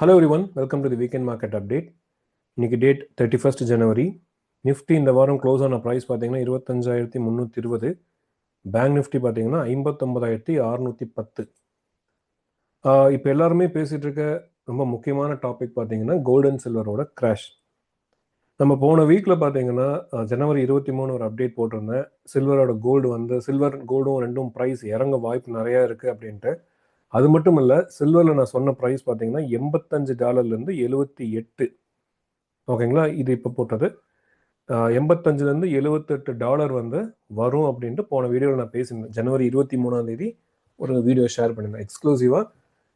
Hello everyone welcome to the weekend market update இன்னைக்கு date thirty first January Nifty இந்த வாரம் close ஆன price பார்த்தீங்கன்னா இருபத்தஞ்சாயிரத்தி முந்நூற்றி இருபது. பேங்க் நிஃப்டி பார்த்தீங்கன்னா ஐம்பத்தொம்பதாயிரத்தி அறுநூற்றி பத்து. இப்போ எல்லாருமே பேசிகிட்டு இருக்க ரொம்ப முக்கியமான டாபிக் பார்த்தீங்கன்னா கோல்டன் சில்வரோட கிராஷ் நம்ம போன வீக்கில் பார்த்தீங்கன்னா ஜனவரி இருபத்தி மூணு ஒரு அப்டேட் போட்டிருந்தேன். சில்வரோட கோல்டு வந்து சில்வர் கோல்டும் ரெண்டும் ப்ரைஸ் இறங்க வாய்ப்பு நிறையா இருக்குது அப்படின்ட்டு. அது மட்டும் இல்லை சில்வரில் நான் சொன்ன ப்ரைஸ் பார்த்தீங்கன்னா எண்பத்தஞ்சு டாலர்லேருந்து எழுபத்தி எட்டு. ஓகேங்களா? இது இப்போ போட்டது. எண்பத்தஞ்சுலேருந்து எழுபத்தெட்டு டாலர் வந்து வரும் அப்படின்ட்டு போன வீடியோவில் நான் பேசியிருந்தேன். ஜனவரி இருபத்தி மூணாம் தேதி ஒரு வீடியோ ஷேர் பண்ணியிருந்தேன். எக்ஸ்க்ளூசிவாக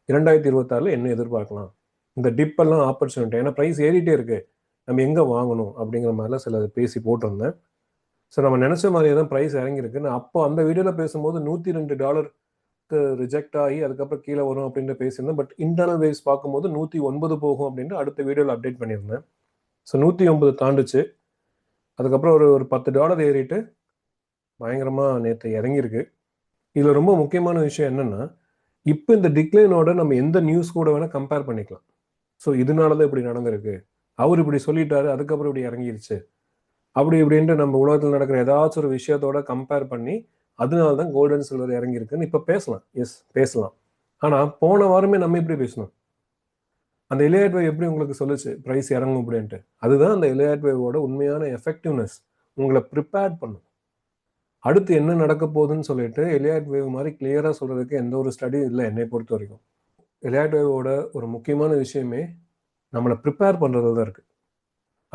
இரண்டாயிரத்தி இருபத்தாறில் என்ன எதிர்பார்க்கலாம்? இந்த டிப்பெல்லாம் ஆப்பர்ச்சுனிட்டி ஏன்னா ப்ரைஸ் ஏறிட்டே இருக்கு. நம்ம எங்கே வாங்கணும் அப்படிங்கிற மாதிரிலாம் சில பேசி போட்டிருந்தேன். ஸோ நம்ம நினச்ச மாதிரியே தான் ப்ரைஸ் இறங்கியிருக்கு நான் அப்போ அந்த வீடியோவில் பேசும்போது நூற்றி ரெண்டு டாலர் ரிஜெக்ட் ஆகி அதுக்கப்புறம் கீழே வரும் அப்படின்ட்டு பேசியிருந்தேன். பட் இன்டர்னல் வைஸ் பார்க்கும்போது நூற்றி ஒன்பது போகும் அப்படின்ட்டு அடுத்த வீடியோவில் அப்டேட் பண்ணியிருந்தேன். ஸோ நூற்றி ஒன்பது தாண்டுச்சு. அதுக்கப்புறம் ஒரு ஒரு பத்து டாலர் ஏறிட்டு பயங்கரமாக நேற்று இறங்கியிருக்கு. இதில் ரொம்ப முக்கியமான விஷயம் என்னென்னா இப்போ இந்த டிக்ளைனோட நம்ம எந்த நியூஸ் கூட வேணால் கம்பேர் பண்ணிக்கலாம். ஸோ இதனால தான் இப்படி நடந்திருக்கு. அவர் இப்படி சொல்லிட்டாரு அதுக்கப்புறம் இப்படி இறங்கிருச்சு. அப்படி இப்படின்ட்டு நம்ம உலகத்தில் நடக்கிற ஏதாச்சும் ஒரு விஷயத்தோட கம்பேர் பண்ணி அதனால தான் கோல்டன் சில்வர் இறங்கியிருக்குன்னு இப்போ பேசலாம். எஸ் பேசலாம். ஆனால் போன வாரமே நம்ம எப்படி பேசணும் அந்த எலியாட் எப்படி உங்களுக்கு சொல்லுச்சு? ப்ரைஸ் இறங்கும் அப்படின்ட்டு. அதுதான் அந்த எலியாட் உண்மையான எஃபெக்டிவ்னஸ் உங்களை ப்ரிப்பேர் பண்ணும். அடுத்து என்ன நடக்க போகுதுன்னு சொல்லிட்டு எலியாட் வேவ் மாதிரி கிளியராக சொல்றதுக்கு எந்த ஒரு ஸ்டடி இல்லை என்னை பொறுத்த வரைக்கும். எலியாட் வேவோட ஒரு முக்கியமான விஷயமே நம்மளை ப்ரிப்பேர் பண்ணுறது தான் இருக்கு.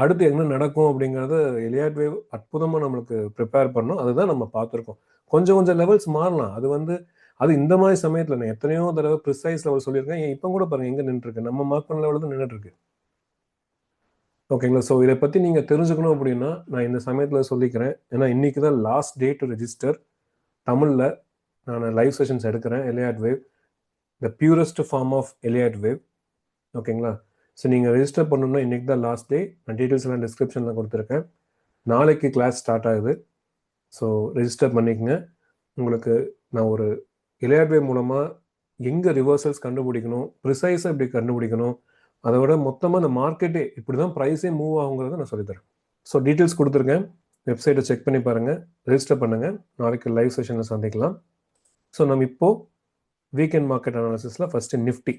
அடுத்து என்ன நடக்கும் அப்படிங்கிறத எலியாட் வேவ் அற்புதமாக நம்மளுக்கு ப்ரிப்பேர் பண்ணும். அதுதான் நம்ம பார்த்துருக்கோம். கொஞ்சம் கொஞ்சம் லெவல்ஸ் மாறலாம். அது வந்து அது இந்த மாதிரி சமயத்தில் நான் எத்தனையோ தடவை ப்ரிசைஸ் லெவல் சொல்லியிருக்கேன். ஏன் இப்போ கூட பாருங்க எங்கே நின்றுருக்கு? நம்ம மார்க் பண்ண லெவலில் தான் நின்றுட்டு ஓகேங்களா? ஸோ இதை பற்றி நீங்கள் தெரிஞ்சுக்கணும் அப்படின்னா நான் இந்த சமயத்தில் சொல்லிக்கிறேன். ஏன்னா இன்றைக்கி தான் லாஸ்ட் டே டு ரெஜிஸ்டர் தமிழில் நான் லைவ் செஷன்ஸ் எடுக்கிறேன் Elliott wave the purest form of Elliott wave ஓகேங்களா? ஸோ நீங்கள் ரெஜிஸ்டர் பண்ணணும்னா இன்னைக்கு தான் லாஸ்ட் டே நான் டீட்டெயில்ஸ் எல்லாம் டிஸ்கிரிப்ஷனில் கொடுத்துருக்கேன். நாளைக்கு கிளாஸ் ஸ்டார்ட் ஆகுது. ஸோ ரெஜிஸ்டர் பண்ணிக்கங்க. உங்களுக்கு நான் ஒரு இளையாட்வே மூலமாக எங்கே ரிவர்சல்ஸ் கண்டுபிடிக்கணும் ப்ரிசைஸாக எப்படி கண்டுபிடிக்கணும் அதை விட மொத்தமாக அந்த மார்க்கெட்டே இப்படி தான் ப்ரைஸே மூவ் ஆகுங்கிறத நான் சொல்லித்தரேன். ஸோ டீட்டெயில்ஸ் கொடுத்துருக்கேன் வெப்சைட்டை செக் பண்ணி பாருங்கள் ரெஜிஸ்டர் பண்ணுங்கள் நாளைக்கு லைவ் செஷனில் சந்திக்கலாம். ஸோ நம்ம இப்போது வீக்கெண்ட் மார்க்கெட் அனாலிசிஸில் ஃபஸ்ட்டு நிஃப்டி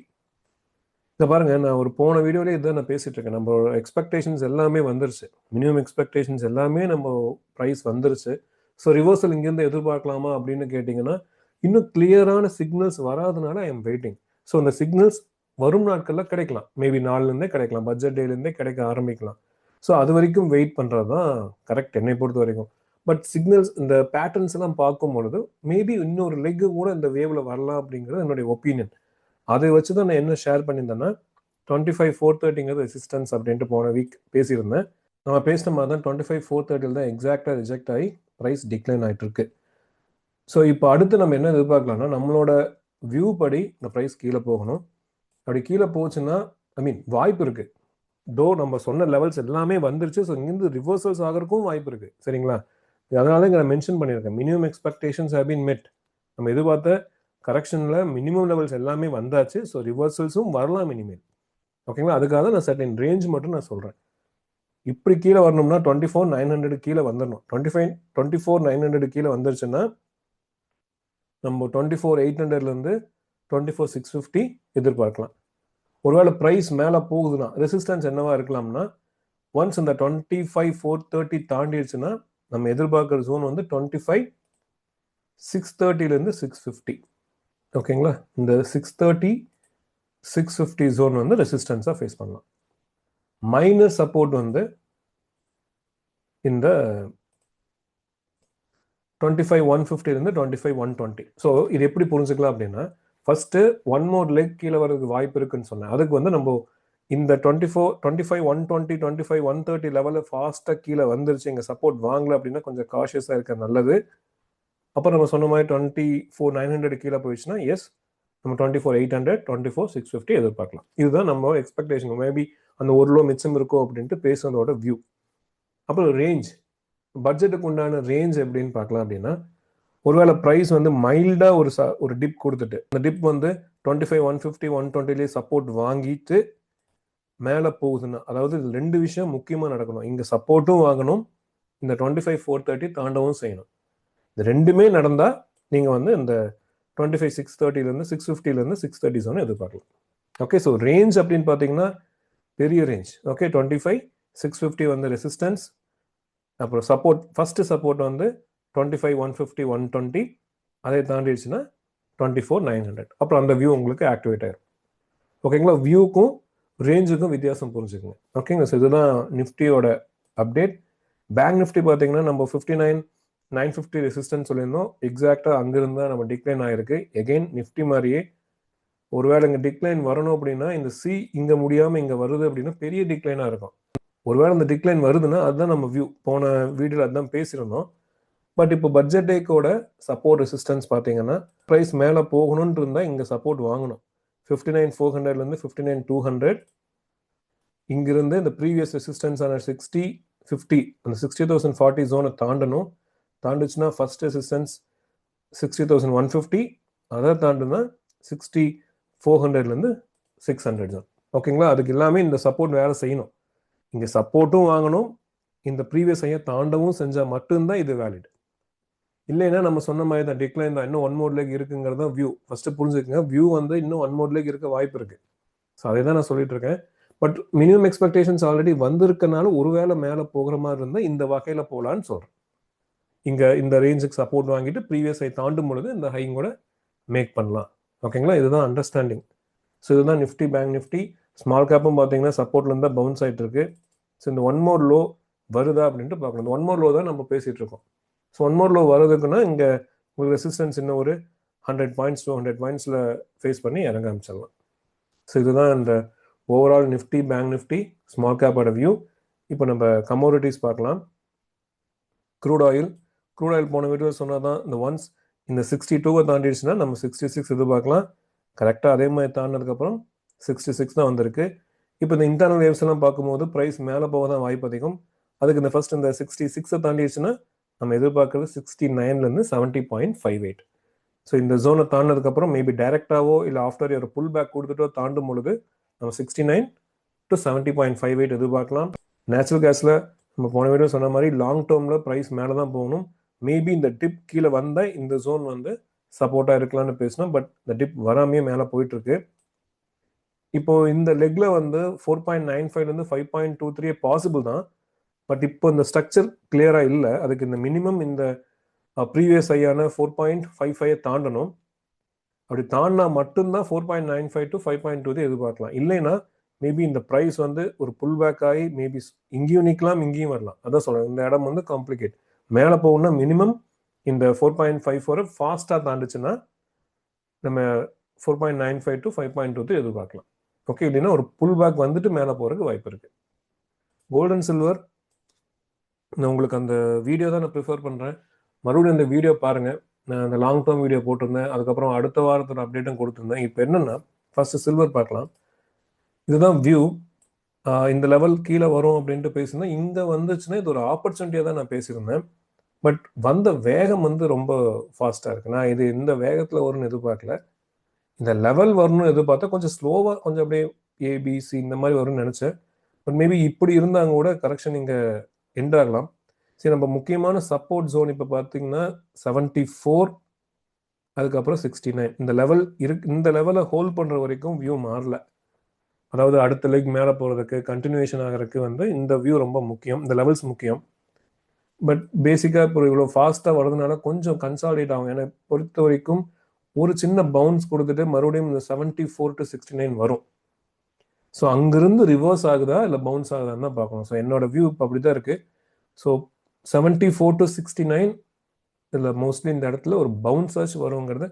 இதை பாருங்கள் நான் ஒரு போன வீடியோலேயே இதை நான் பேசிகிட்டு இருக்கேன். நம்ம எக்ஸ்பெக்டேஷன்ஸ் எல்லாமே வந்துருச்சு. மினிமம் எக்ஸ்பெக்டேஷன்ஸ் எல்லாமே நம்ம ப்ரைஸ் வந்துருச்சு. ஸோ ரிவர்சல் இங்கேருந்து எதிர்பார்க்கலாமா அப்படின்னு கேட்டிங்கன்னா இன்னும் கிளியரான சிக்னல்ஸ் வராதனால ஐ எம் வெயிட்டிங் ஸோ அந்த சிக்னல்ஸ் வரும் நாட்களில் கிடைக்கலாம். மேபி நாலுலேருந்தே கிடைக்கலாம். பட்ஜெட் டேலேருந்தே கிடைக்க ஆரம்பிக்கலாம். ஸோ அது வரைக்கும் வெயிட் பண்ணுறது தான் கரெக்ட் என்னை பொறுத்த வரைக்கும் பட் சிக்னல்ஸ் இந்த பேட்டர்ன்ஸ் எல்லாம் பார்க்கும் பொழுது மேபி இன்னொரு லெக்கு கூட இந்த வேவ்ல வரலாம் அப்படிங்கிறது என்னுடைய ஒப்பீனியன் அதை வச்சு தான் நான் என்ன ஷேர் பண்ணியிருந்தேன்னா டுவெண்ட்டி ஃபைவ் ஃபோர் தேர்ட்டிங்கிறது ரெசிஸ்டன்ஸ் அப்படின்ட்டு போன வீக் பேசியிருந்தேன். நம்ம பேசின மாதிரி தான் டுவெண்ட்டி ஃபைவ் ஃபோர் தேர்ட்டியில் தான் எக்ஸாக்டாக ரிஜெக்ட் ஆகி ப்ரைஸ் டிக்ளைன் ஆகிட்டு இருக்கு ஸோ இப்போ அடுத்து நம்ம என்ன எதிர்பார்க்கலாம்னா நம்மளோட வியூ படி இந்த ப்ரைஸ் கீழே போகணும். அப்படி கீழே போச்சுன்னா ஐ மீன் வாய்ப்பு இருக்கு. டோ நம்ம சொன்ன லெவல்ஸ் எல்லாமே வந்துருச்சு ஸோ இங்கேருந்து ரிவர்சல்ஸ் ஆகிறதுக்கும் வாய்ப்பு இருக்கு. சரிங்களா? அதனால தான் நான் மென்ஷன் பண்ணியிருக்கேன். மினிமம் எக்ஸ்பெக்டேஷன்ஸ் ஹேவ் பீன் மெட் நம்ம எதிர்பார்த்த கரெக்ஷனில் மினிமம் லெவல்ஸ் எல்லாமே வந்தாச்சு ஸோ ரிவர்சல்ஸும் வரலாம் இனிமேல். ஓகேங்களா அதுக்காக தான் நான் சர்டன் ரேஞ்ச் மட்டும் நான் சொல்கிறேன் இப்படி கீழே வரணும்னா டுவெண்ட்டி ஃபோர் நைன் ஹண்ட்ரட் கீழே வந்துடணும் twenty five twenty four nine hundred கீழே வந்துருச்சுன்னா நம்ம டுவெண்ட்டி ஃபோர் எயிட் ஹண்ட்ரட்லேருந்து டுவெண்ட்டி ஃபோர் சிக்ஸ் ஃபிஃப்டி எதிர்பார்க்கலாம். ஒருவேளை ப்ரைஸ் மேலே போகுதுன்னா ரெசிஸ்டன்ஸ் என்னவா இருக்கலாம்னா ஒன்ஸ் இந்த டுவெண்ட்டி ஃபைவ் ஃபோர் தேர்ட்டி தாண்டிடுச்சுன்னா நம்ம எதிர்பார்க்குற ஜோன் வந்து டுவெண்ட்டி ஃபைவ் சிக்ஸ் தேர்ட்டிலேருந்து சிக்ஸ் ஃபிஃப்டி ஓகேங்களா இந்த six thirty six fifty zone வந்து ரெசிஸ்டன்ஸாக ஃபேஸ் பண்ணலாம். மைனஸ் சப்போர்ட் வந்து இந்த twenty five one ஃபிஃப்டிலேருந்து twenty five one twenty so இது எப்படி புரிஞ்சுக்கலாம் அப்படின்னா ஃபஸ்ட்டு ஒன் மோர் லெக் கீழே வரதுக்கு வாய்ப்பு இருக்குன்னு சொன்னேன். அதுக்கு வந்து நம்ம இந்த twenty four twenty five one twenty twenty five one thirty லெவலில் ஃபாஸ்ட்டாக கீழே வந்துருச்சு இங்கே சப்போர்ட் வாங்கல அப்படின்னா கொஞ்சம் காஷியஸாக இருக்க நல்லது. அப்புறம் நம்ம சொன்ன மாதிரி டுவெண்ட்டி ஃபோர் நைன் ஹண்ட்ரட் கீழே போயிடுச்சுன்னா எஸ் நம்ம twenty four eight hundred twenty four six fifty எதிர்பார்க்கலாம். இதுதான் நம்ம எக்ஸ்பெக்டேஷன் மேபி அந்த ஒரு லோ மிச்சம் இருக்கும் அப்படின்ட்டு பேசுனதோட வியூ அப்புறம் ரேஞ்ச் பட்ஜெட்டுக்கு உண்டான ரேஞ்ச் எப்படின்னு பார்க்கலாம் அப்படின்னா ஒருவேளை ப்ரைஸ் வந்து மைல்டாக ஒரு ச ஒரு டிப் கொடுத்துட்டு அந்த டிப் வந்து twenty five one fifty one டுவெண்ட்டிலேயே support வாங்கிட்டு மேலே போகுதுன்னா அதாவது இது ரெண்டு விஷயம் முக்கியமாக நடக்கணும். இங்கே சப்போர்ட்டும் வாங்கணும் இந்த டுவெண்ட்டி ஃபைவ் ஃபோர் தேர்ட்டி தாண்டவும் செய்யணும். இது ரெண்டுமே நடந்தால் நீங்கள் வந்து இந்த டுவெண்ட்டி ஃபைவ் சிக்ஸ் தேர்ட்டிலேருந்து சிக்ஸ் ஃபிஃப்டிலேருந்து சிக்ஸ் தேர்ட்டி செவன் எதிர்பார்க்கலாம். ஓகே ஸோ ரேஞ்ச் அப்படின்னு பார்த்தீங்கன்னா பெரிய range okay twenty five six fifty வந்து ரெசிஸ்டன்ஸ் அப்புறம் சப்போர்ட் ஃபஸ்ட்டு சப்போர்ட் வந்து twenty five one fifty one twenty அதை தாண்டிடுச்சுன்னா டுவெண்ட்டி ஃபோர் நைன் ஹண்ட்ரட் அப்புறம் அந்த வியூ உங்களுக்கு ஆக்டிவேட் ஆயிரும். ஓகேங்களா வியூக்கும் ரேஞ்சுக்கும் வித்தியாசம் புரிஞ்சுக்கங்க. ஓகேங்களா ஸோ இதுதான் நிஃப்டியோட அப்டேட் பேங்க் நிஃப்டி பார்த்தீங்கன்னா நம்ம fifty nine nine fifty resistance சொல்லியிருந்தோம் எக்ஸாக்டாக அங்கிருந்தா நம்ம டிக்ளைன் ஆயிருக்கு. எகெயின் நிஃப்டி மாதிரியே ஒருவேளை இங்கே டிக்ளைன் வரணும் அப்படின்னா இந்த சி இங்கே முடியாமல் இங்கே வருது அப்படின்னா பெரிய டிக்ளைனாக இருக்கும். ஒருவேளை இந்த டிக்ளைன் வருதுன்னா அதுதான் நம்ம வியூ போன வீடியோவில் அதுதான் பேசியிருந்தோம். பட் இப்போ பட்ஜெட் டேக்கோட சப்போர்ட் ரெசிஸ்டன்ஸ் பார்த்தீங்கன்னா ப்ரைஸ் மேலே போகணும்னு இருந்தால் இங்கே சப்போர்ட் வாங்கணும். ஃபிஃப்டி நைன் ஃபோர் ஹண்ட்ரட்லேருந்து ஃபிஃப்டி நைன் டூ ஹண்ட்ரட் இங்கிருந்து இந்த ப்ரீவியஸ் ரெசிஸ்டன்ஸான சிக்ஸ்டி ஃபிஃப்டி அந்த சிக்ஸ்டி தௌசண்ட் ஃபார்ட்டி ஜோனை தாண்டணும். தாண்டுச்சுன்னா first resistance sixty thousand one fifty அதை தாண்டுனா சிக்ஸ்டி ஃபோர் ஹண்ட்ரட்லேருந்து சிக்ஸ் ஹண்ட்ரட் ஜோன் ஓகேங்களா அதுக்கு எல்லாமே இந்த சப்போர்ட் வேலை செய்யணும். இங்கே சப்போர்ட்டும் வாங்கணும். இந்த ப்ரீவியஸ் ஐயா தாண்டவும் செஞ்சால் மட்டும்தான் இது வேலிட் இல்லைன்னா நம்ம சொன்ன மாதிரி தான் டிக்ளைன் தான். இன்னும் ஒன் மோட் லேக் இருக்குங்கிறது தான் வியூ ஃபர்ஸ்ட் புரிஞ்சுக்கங்க வியூ வந்து இன்னும் ஒன் மோட் லேக் இருக்க வாய்ப்பு இருக்கு. ஸோ அதை தான் நான் சொல்லிட்டு இருக்கேன். பட் மினிமம் எக்ஸ்பெக்டேஷன்ஸ் ஆல்ரெடி வந்திருக்கனால ஒருவேளை மேலே போகிற மாதிரி இருந்தால் இந்த வகையில் போகலான்னு சொல்கிறேன் இங்கே இந்த ரேஞ்சுக்கு சப்போர்ட் வாங்கிட்டு ப்ரீவியஸ் ஐ தாண்டும் பொழுது இந்த ஹைங்கூட மேக் பண்ணலாம். ஓகேங்களா இதுதான் அண்டர்ஸ்டாண்டிங் ஸோ இதுதான் நிஃப்டி பேங்க் நிஃப்டி ஸ்மால் கேப்பும் பார்த்தீங்கன்னா சப்போர்ட்ல தான் பவுன்ஸ் ஆகிட்டு இருக்கு. ஸோ இந்த ஒன் மோர் லோ வருதா அப்படின்ட்டு பார்க்கணும் இந்த ஒன் மோர் லோ தான் நம்ம பேசிட்டு இருக்கோம். ஸோ ஒன் மோர் லோ வருதுக்குன்னா இங்கே உங்களுக்கு ரெசிஸ்டன்ஸ் இன்னும் ஒரு ஹண்ட்ரட் பாயிண்ட்ஸ் டூ ஹண்ட்ரட் பாயிண்ட்ஸில் ஃபேஸ் பண்ணி இறங்க ஆரம்பிச்சிடலாம். ஸோ இதுதான் இந்த overall Nifty bank Nifty small கேப்போட view இப்போ நம்ம கமோடிட்டிஸ் பார்க்கலாம். க்ரூட் ஆயில் க்ரூட் ஆயில் போன வீடியோ சொன்னால் தான் இந்த ஒன்ஸ் இந்த சிக்ஸ்டி டூவை தாண்டிடுச்சுன்னா நம்ம சிக்ஸ்டி சிக்ஸ் எதிர்பார்க்கலாம் கரெக்டாக அதே மாதிரி தாண்டினதுக்கப்புறம் சிக்ஸ்டி சிக்ஸ் தான் வந்திருக்கு. இப்போ இந்த இன்டர்னல் வேவ்ஸ் எல்லாம் பார்க்கும்போது ப்ரைஸ் மேலே போக தான் வாய்ப்பு அதிகம். அதுக்கு இந்த ஃபர்ஸ்ட் இந்த சிக்ஸ்டி சிக்ஸை தாண்டிடுச்சுன்னா நம்ம எதிர்பார்க்கறது sixty நைன்லேருந்து seventy point five eight so இந்த ஜோனை தாண்டினதுக்கப்புறம் மேபி டைரெக்டாவோ இல்லை ஆஃப்டர் ஒரு புல் பேக் கொடுத்துட்டோ தாண்டும் பொழுது நம்ம sixty nine to seventy point five eight எதிர்பார்க்கலாம் நேச்சுரல் கேஸில் நம்ம போன வீடியோ சொன்ன மாதிரி லாங் டேர்மில் ப்ரைஸ் மேலே தான் போகணும். மேபி இந்த டிப் கீழே வந்தால் இந்த ஜோன் வந்து சப்போர்ட்டாக இருக்கலாம்னு பேசினோம் பட் இந்த டிப் வராமையே மேலே போயிட்டுருக்கு இப்போ இந்த லெக்ல வந்து ஃபோர் பாயிண்ட் நைன் ஃபைவ்லேருந்து five point two three possible தான். பட் இப்போ இந்த ஸ்ட்ரக்சர் கிளியராக இல்லை. அதுக்கு இந்த மினிமம் இந்த ப்ரீவியஸ் ஐயான ஃபோர் பாயிண்ட் ஃபைவ் ஃபைவ் தாண்டணும். அப்படி தாண்டினா மட்டும்தான் four point nine five to five point two எதிர்பார்க்கலாம். இல்லைன்னா மேபி இந்த ப்ரைஸ் வந்து ஒரு புல் பேக் ஆகி மேபி இங்கேயும் நிற்கலாம் இங்கேயும் வரலாம். அதான் சொல்கிறேன் இந்த இடம் வந்து காம்ப்ளிகேட் மேலே போகணும்னா மினிமம் இந்த ஃபோர் பாயிண்ட் ஃபைவ் ஃபோரை ஃபாஸ்ட்டாக தாண்டுச்சுன்னா நம்ம four point nine five to five point two எதிர்பார்க்கலாம். ஓகே இல்லைன்னா ஒரு புல் பேக் வந்துட்டு மேலே போகிறதுக்கு வாய்ப்பு இருக்கு. கோல்டன் சில்வர் நான் உங்களுக்கு அந்த வீடியோ தான் நான் ப்ரிஃபர் பண்ணுறேன் மறுபடியும் அந்த வீடியோ பாருங்கள் நான் அந்த லாங் டேர்ம் வீடியோ போட்டிருந்தேன். அதுக்கப்புறம் அடுத்த வாரத்தோட அப்டேட்டும் கொடுத்துருந்தேன். இப்போ என்னென்னா ஃபர்ஸ்ட் சில்வர் பார்க்கலாம். இதுதான் வியூ இந்த லெவல் கீழே வரும் அப்படின்ட்டு பேசியிருந்தேன். இங்கே வந்துச்சுன்னா இது ஒரு ஆப்பர்ச்சுனிட்டியாக தான் நான் பேசியிருந்தேன். பட் வந்த வேகம் வந்து ரொம்ப ஃபாஸ்ட்டாக இருக்குது நான் இது இந்த வேகத்தில் வரும்னு எதிர்பார்க்கல. இந்த லெவல் வரணும்னு எதிர்பார்த்தா கொஞ்சம் ஸ்லோவாக கொஞ்சம் அப்படியே ஏபிசி இந்த மாதிரி வரும்னு நினச்சேன். பட் மேபி இப்படி இருந்தாங்க கூட கரெக்ஷன் இங்கே எண்ட் ஆகலாம். சரி நம்ம முக்கியமான சப்போர்ட் ஜோன் இப்போ பார்த்தீங்கன்னா செவன்டி ஃபோர் அதுக்கப்புறம் சிக்ஸ்டி நைன் இந்த லெவல் இரு இந்த லெவலை ஹோல்ட் பண்ணுற வரைக்கும் வியூ மாறல. அதாவது அடுத்த லெக் மேலே போகிறதுக்கு கண்டினியூஷன் ஆகிறதுக்கு வந்து இந்த வியூ ரொம்ப முக்கியம். இந்த லெவல்ஸ் முக்கியம். பட் பேசிக்காக இப்போ இவ்வளோ ஃபாஸ்ட்டாக வர்றதுனால கொஞ்சம் கன்சாலிடேட் ஆகும். என்னை பொறுத்த வரைக்கும் ஒரு சின்ன பவுன்ஸ் கொடுத்துட்டு மறுபடியும் இந்த seventy four to sixty nine வரும். ஸோ அங்கிருந்து ரிவர்ஸ் ஆகுதா இல்லை பவுன்ஸ் ஆகுதான்னு தான் பார்க்கணும். ஸோ என்னோட வியூ இப்போ அப்படி தான் இருக்குது so seventy four to sixty nine இதில் மோஸ்ட்லி இந்த இடத்துல ஒரு பவுன்ஸ் ஆச்சு வருங்கிறத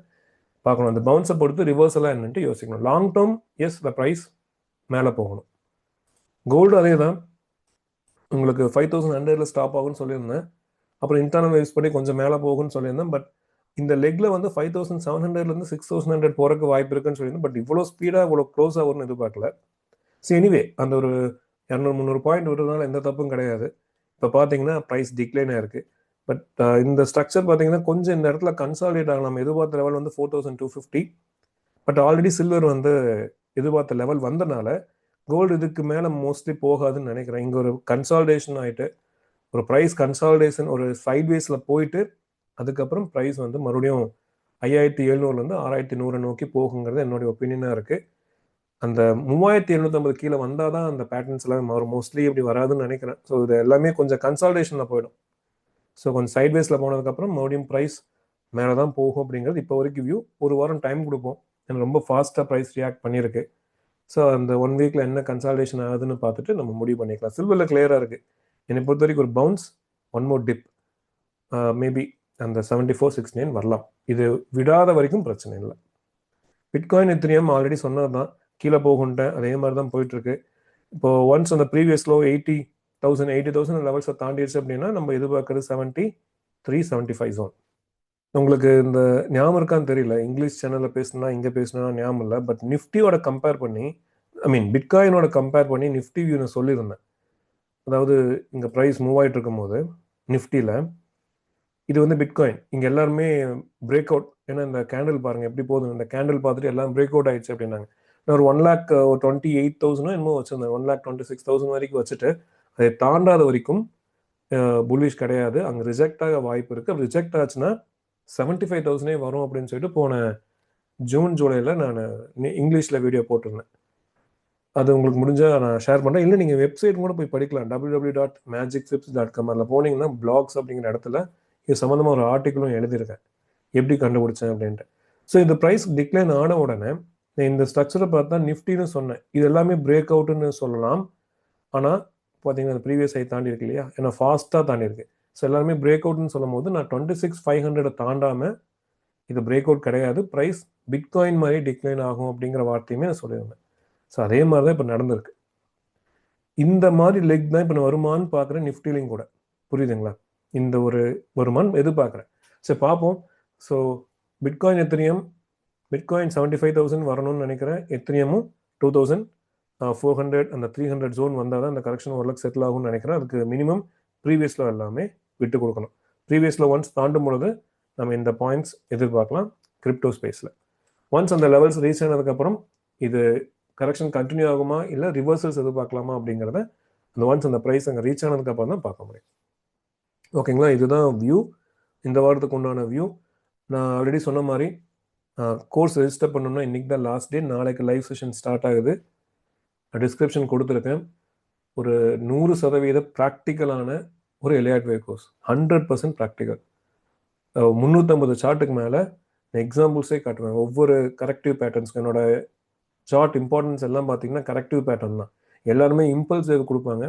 பார்க்கணும். அந்த பவுன்ஸை பொறுத்து ரிவர்சலாக என்னன்ட்டு யோசிக்கணும். Long term as the price மேலே போகணும். கோல்டு அதே தான் உங்களுக்கு ஃபைவ் தௌசண்ட் ஹண்ட்ரட்ல ஸ்டாப் ஆகும்னு சொல்லியிருந்தேன். அப்புறம் இன்டர்னல் வேவ்ஸ் படி கொஞ்சம் மேலே போகும்னு சொல்லியிருந்தேன். பட் இந்த லெக்ல வந்து ஃபைவ் தௌசண்ட் செவன் ஹண்ட்ரட்லேருந்து சிக்ஸ் தௌசண்ட் ஹண்ட்ரட் போகிறக்கு வாய்ப்பு இருக்குன்னு சொல்லியிருந்தோம் பட் இவ்வளோ ஸ்பீடாக இவ்வளோ க்ளோஸ் ஆகும்னு எதிர்பார்க்கல. ஸோ எனிவே அந்த ஒரு இரநூறு முந்நூறு பாயிண்ட் விடுறதுனால எந்த தப்பும் கிடையாது. இப்போ பார்த்தீங்கன்னா ப்ரைஸ் டிக்ளைன் ஆயிருக்கு. பட் இந்த ஸ்ட்ரக்சர் பார்த்தீங்கன்னா கொஞ்சம் இந்த இடத்துல கன்சாலிடேட் ஆகலாம். நம்ம எதிர்பார்த்த லெவல் வந்து four thousand two fifty but already silver வந்து எதிர்பார்த்த லெவல் வந்தனால கோல்டு இதுக்கு மேலே மோஸ்ட்லி போகாதுன்னு நினைக்கிறேன். இங்கே ஒரு கன்சால்டேஷன் ஆகிட்டு ஒரு ப்ரைஸ் கன்சால்டேஷன் ஒரு சைட்வேஸில் போயிட்டு அதுக்கப்புறம் ப்ரைஸ் வந்து மறுபடியும் ஐயாயிரத்தி எழுநூறுலேருந்து ஆறாயிரத்தி நூறை நோக்கி போகுங்கிறது என்னுடைய ஒப்பீனியனாக இருக்குது அந்த மூவாயிரத்தி எழுநூற்றம்பது கீழே வந்தால் தான் அந்த பேட்டர்ன்ஸ் எல்லாமே மாறும். மோஸ்ட்லி இப்படி வராதுன்னு நினைக்கிறேன். ஸோ இது எல்லாமே கொஞ்சம் கன்சால்டேஷனில் போயிடும். ஸோ கொஞ்சம் சைட்வேஸில் போனதுக்கப்புறம் மறுபடியும் ப்ரைஸ் மேலே தான் போகும் அப்படிங்கிறது இப்போ வரைக்கும் வியூ ஒரு வாரம் டைம் கொடுப்போம். எனக்கு ரொம்ப ஃபாஸ்ட்டாக ப்ரைஸ் ரியாக்ட் பண்ணியிருக்கு. ஸோ அந்த ஒன் வீக்கில் என்ன கன்சால்டேஷன் ஆகுதுன்னு பார்த்துட்டு நம்ம முடிவு பண்ணிக்கலாம். சில்வரில் கிளியராக இருக்குது என்னை பொறுத்த வரைக்கும் ஒரு bounce one more dip maybe அந்த செவன்டி ஃபோர் சிக்ஸ் நைன் வரலாம். இது விடாத வரைக்கும் பிரச்சனை இல்லை. பிட்காயின் எத்தனையும் ஆல்ரெடி சொன்னது தான் கீழே போகுன்ட்டேன் அதே மாதிரி தான் போயிட்டுருக்கு. இப்போ ஒன்ஸ் அந்த previous low eighty thousand eighty thousand லெவல்ஸை தாண்டிடுச்சு அப்படின்னா நம்ம எதிர்பார்க்கறது seventy three seventy five zone உங்களுக்கு இந்த ஞாபகம் இருக்கான்னு தெரியல. இங்கிலீஷ் சேனலில் பேசினா இங்கே பேசினா ஞாபகம் இல்லை. பட் நிஃப்டியோட கம்பேர் பண்ணி ஐ மீன் பிட்காயினோட கம்பேர் பண்ணி நிஃப்டி வியூ நான் சொல்லியிருந்தேன். அதாவது இங்கே ப்ரைஸ் மூவ் ஆகிட்டு இருக்கும் போது நிஃப்டியில் இது வந்து பிட்காயின் இங்கே எல்லாருமே பிரேக் அவுட் ஏன்னா இந்த கேண்டில் பாருங்கள் எப்படி போகுது? இந்த கேண்டில் பார்த்துட்டு எல்லாம் பிரேக் அவுட் ஆயிடுச்சு அப்படின்னாங்க. நான் ஒரு ஒன் லேக் ஒரு டுவெண்ட்டி எயிட் தௌசண்டோ என்னமோ வச்சுருந்தேன். One lakh twenty six thousand வரைக்கும் வச்சுட்டு அதை தாண்டாத வரைக்கும் புல்லிஷ் கிடையாது. அங்கே ரிஜெக்ட் ஆக வாய்ப்பு இருக்குது ரிஜெக்ட் ஆச்சுன்னா செவன்ட்டி ஃபைவ் தௌசண்டே வரும் அப்படின்னு சொல்லிட்டு போன ஜூன் ஜூலையில் நான் இங்கிலீஷில் வீடியோ போட்டிருந்தேன். அது உங்களுக்கு முடிஞ்சால் நான் ஷேர் பண்ணுறேன் இல்லை நீங்கள் வெப்சைட் கூட போய் படிக்கலாம். W W dot magic fibs dot com அதில் போனீங்கன்னா பிளாக்ஸ் அப்படிங்கிற இடத்துல இது சம்மந்தமாக ஒரு ஆர்டிக்கிளும் எழுதியிருக்கேன். எப்படி கண்டுபிடிச்சேன் அப்படின்ட்டு. ஸோ இந்த ப்ரைஸ் டிக்ளைன் ஆன உடனே இந்த ஸ்ட்ரக்சரை பார்த்தா நிஃப்டின்னு சொன்னேன். இது எல்லாமே பிரேக் அவுட்டுன்னு சொல்லலாம். ஆனால் பார்த்தீங்கன்னா அந்த ப்ரீவியஸ் ஐ தாண்டி இருக்கு இல்லையா? ஏன்னா ஃபாஸ்ட்டாக தாண்டி இருக்கு. ஸோ எல்லாருமே பிரேக் அவுட்னு சொல்லும் போது நான் டுவெண்ட்டி சிக்ஸ் ஃபைவ் ஹண்ட்ரட் தாண்டாமல் இது பிரேக் அவுட் கிடையாது. ப்ரைஸ் பிட்காயின் மாதிரி டிக்ளைன் ஆகும் அப்படிங்கிற வார்த்தையுமே நான் சொல்லியிருந்தேன். ஸோ அதே மாதிரி தான் இப்போ நடந்திருக்கு. இந்த மாதிரி லெக் தான் இப்போ நான் வருமானு பார்க்குறேன் நிஃப்டிலையும் கூட. புரியுதுங்களா? இந்த ஒரு ஒரு மந்த் எதிர்பார்க்குறேன். சரி பார்ப்போம். ஸோ பிட்காயின் எத்தனையும்? பிட்காயின் செவன்ட்டி ஃபைவ் தௌசண்ட் வரணும்னு நினைக்கிறேன். எத்தனையமும்? டூ தௌசண்ட் ஃபோர் ஹண்ட்ரட் அந்த த்ரீ ஹண்ட்ரட் ஜோன் வந்தால் தான் அந்த கரெக்ஷன் ஓரளவுக்கு செட்டில் ஆகும்னு நினைக்கிறேன். அதுக்கு மினிமம் ப்ரீவியஸில் எல்லாமே விட்டு கொடுக்கணும். ப்ரீவியஸில் ஒன்ஸ் தாண்டும் பொழுது நம்ம இந்த பாயிண்ட்ஸ் எதிர்பார்க்கலாம் கிரிப்டோ ஸ்பேஸில் ஒன்ஸ் அந்த லெவல்ஸ் ரீச் ஆனதுக்கப்புறம் இது கரெக்ஷன் கண்டினியூ ஆகுமா? இல்லை ரிவர்சல்ஸ் எதிர்பார்க்கலாமா அப்படிங்கிறத அந்த ஒன்ஸ் அந்த ப்ரைஸ் அங்கே ரீச் ஆனதுக்கப்புறம் தான் பார்க்க முடியும். ஓகேங்களா இதுதான் வியூ இந்த வாரத்துக்கு உண்டான வியூ நான் ஆல்ரெடி சொன்ன மாதிரி கோர்ஸ் ரெஜிஸ்டர் பண்ணணும்னா இன்றைக்கி தான் லாஸ்ட் டே நாளைக்கு லைவ் செஷன் ஸ்டார்ட் ஆகுது. டிஸ்கிரிப்ஷன் கொடுத்துருக்கேன். ஒரு நூறு சதவீத ப்ராக்டிக்கலான ஒரு Elliott wave course hundred percent practical முந்நூற்றம்பது சார்ட்டுக்கு மேலே எக்ஸாம்பிள்ஸே காட்டுவேன். ஒவ்வொரு கரெக்டிவ் பேட்டர்ன்ஸ்க்கு என்னோட சார்ட் இம்பார்ட்டன்ஸ் எல்லாம் பார்த்தீங்கன்னா கரெக்டிவ் பேட்டர்ன் தான். எல்லாருமே இம்பல்ஸ் கொடுப்பாங்க.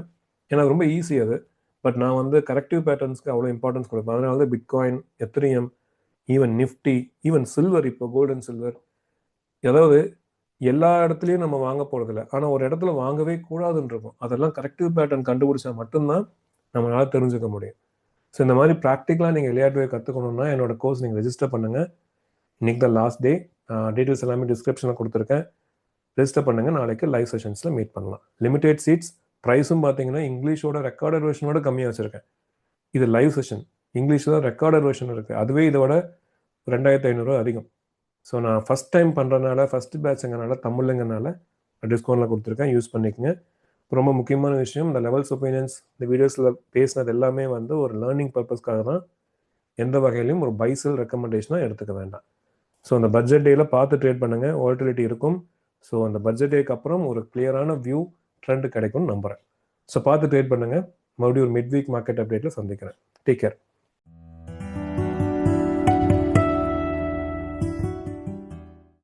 ஏன்னா ரொம்ப ஈஸி அது. பட் நான் வந்து கரெக்டிவ் பேட்டர்ன்ஸ்க்கு அவ்வளோ இம்பார்ட்டன்ஸ் கொடுப்பேன். அதனால தான் bitcoin Ethereum even Nifty even silver இப்போ கோல்டன் சில்வர் அதாவது எல்லா இடத்துலையும் நம்ம வாங்க போகிறதில்ல ஆனால் ஒரு இடத்துல வாங்கவே கூடாதுன்னு இருக்கும். அதெல்லாம் கரெக்டிவ் பேட்டர்ன் கண்டுபிடிச்சா மட்டும்தான் நம்மளால் தெரிஞ்சுக்க முடியும். ஸோ இந்த மாதிரி ப்ராக்டிக்கலாக நீங்கள் விளையாட்டுவே கற்றுக்கணுன்னா என்னோட கோர்ஸ் நீங்கள் ரெஜிஸ்டர் பண்ணுங்கள் இன்னைக்கு தான் லாஸ்ட் டே டீட்டெயில்ஸ் எல்லாமே டிஸ்கிரிப்ஷனில் கொடுத்துருக்கேன். ரெஜிஸ்டர் பண்ணுங்கள் நாளைக்கு லைவ் செஷன்ஸில் மீட் பண்ணலாம். லிமிடெட் சீட்ஸ் ப்ரைஸும் பார்த்தீங்கன்னா இங்கிலீஷோட ரெக்கார்டட் வெர்ஷனோட கம்மியாக வச்சுருக்கேன். இது லைவ் செஷன் இங்கிலீஷில் தான் ரெக்கார்டட் வெர்ஷன் இருக்குது அதுவே இதோட ரெண்டாயிரத்தி ஐநூறுரூவா அதிகம். ஸோ நான் ஃபஸ்ட் டைம் பண்ணுறனால ஃபஸ்ட்டு பேட்சுங்கனால தமிழுங்கனால டிஸ்கவுண்ட்டில் கொடுத்துருக்கேன். யூஸ் பண்ணிக்கோங்க. ரொம்ப முக்கியமான விஷயம் இந்த லெவல்ஸ் ஒப்பீனியன்ஸ் இந்த வீடியோஸில் பேசினது எல்லாமே வந்து ஒரு லேர்னிங் பர்பஸ்க்காக தான். எந்த வகையிலையும் ஒரு பைசல் ரெக்கமெண்டேஷனாக எடுத்துக்க வேண்டாம். ஸோ அந்த பட்ஜெட் டேயில் பார்த்து ட்ரேட் பண்ணுங்கள் வால்டிலிட்டி இருக்கும். ஸோ அந்த பட்ஜெட் டேக்கு அப்புறம் ஒரு கிளியரான வியூ ட்ரெண்ட் கிடைக்கும்னு நம்புகிறேன் ஸோ பார்த்து ட்ரேட் பண்ணுங்கள் மறுபடியும் ஒரு மிட் வீக் மார்க்கெட் அப்டேட்டில் சந்திக்கிறேன். Take care